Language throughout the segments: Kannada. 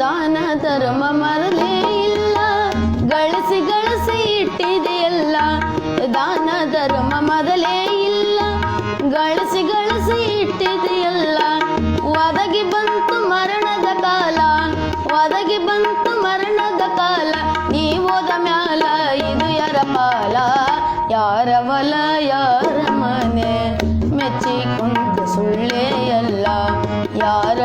ದಾನ ಧರ್ಮ ಮರಲೇ ಇಲ್ಲ. ಗಳಿಸಿ ಗಳಿಸಿ ಇಟ್ಟಿದೆಯಲ್ಲ ದಾನ ಧರ್ಮ ಮೊದಲೇ ಇಲ್ಲ. ಗಳಿಸಿ ಗಳಿಸಿ ಇಟ್ಟಿದೆಯಲ್ಲ ಒದಗಿ ಬಂತು ಮರಣದ ಕಾಲ. ಒದಗಿ ಬಂತು ಮರಣದ ಕಾಲ. ನೀ ಹೋದ ಮ್ಯಾಲ ಇದು ಯಾರ ಪಾಲ ಯಾರ ಹೊಲ? ಯಾರ ಮನೆ? ಮೆಚ್ಚಿ ಕುಂತ ಸುಳ್ಳೇ ಅಲ್ಲ ಯಾರ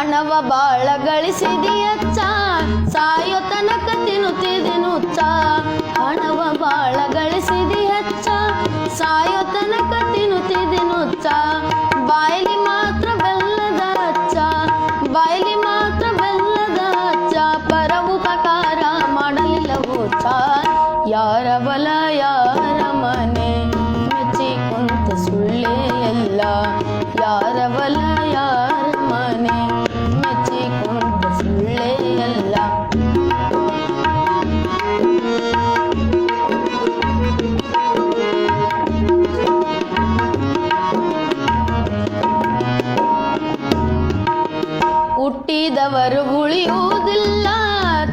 ಹಣವ ಬಾಳ ಗಳಿಸಿದೆಯಚ್ಚ, ಸಾಯೋ ತನಕ ತಿನ್ನುತ್ತಿದೆನುಚ್ಚ. ಹಣವ ಬಾಳ ಗಳಿಸಿದೆಯಚ್ಚ, ಸಾಯೋ ತನಕ ತಿನ್ನುತ್ತಿದೆನುಚ್ಚ. ಬಾಯಲಿ ಮಾತ್ರ ಬೆಲ್ಲದ ಅಚ್ಚ ಬಾಯಲಿ ಮಾತ್ರ ಬೆಲ್ಲದ ಅಚ್ಚ ಪರ ಉಪಕಾರ ಮಾಡಲಿಲ್ಲ ಚ ಯಾರ ಬಲ, ಯಾರ ಮನೆ ಹುಟ್ಟಿದವರು ಉಳಿಯುವುದಿಲ್ಲ,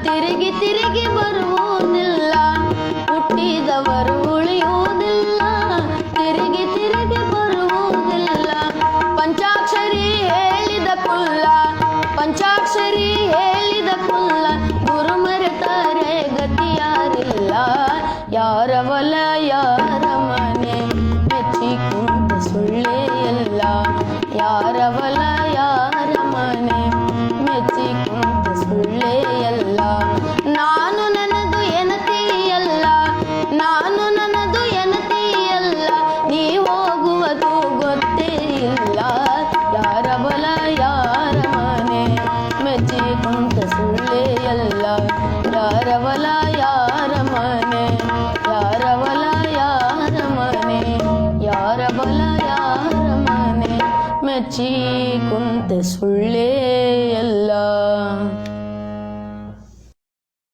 ತಿರುಗಿ ತಿರುಗಿ ಬರುವುದಿಲ್ಲ. ಹುಟ್ಟಿದವರು ಉಳಿಯುವುದಿಲ್ಲ, ತಿರುಗಿ ತಿರುಗಿ ಬರುವುದಿಲ್ಲ. ಪಂಚಾಕ್ಷರಿ ಹೇಳಿದ ಕುಲ್ಲ, ಪಂಚಾಕ್ಷರಿ ಹೇಳಿದ ಕುಲ್ಲ, ಗುರು ಮರೆತರೆ ಗತಿಯಾರಿಲ್ಲ. ಯಾರ ಹೊಲ ಯಾರ ಮನೆ ಮೆಚ್ಚಿ ಕುಂತ ಸುಳ್ಳೇ ಯಾರ ಸುಳ್ಳೇ ಎಲ್ಲ ಯಾರ ಬಲ ಯಾರ ಮನೆ ಯಾರ ಬಲ ಯಾರ ಮನೆ ಯಾರ ಬಲ ಯಾರ ಮನೆ ಮೆಚ್ಚಿ ಕುಂತ ಸುಳ್ಳೇ ಎಲ್ಲ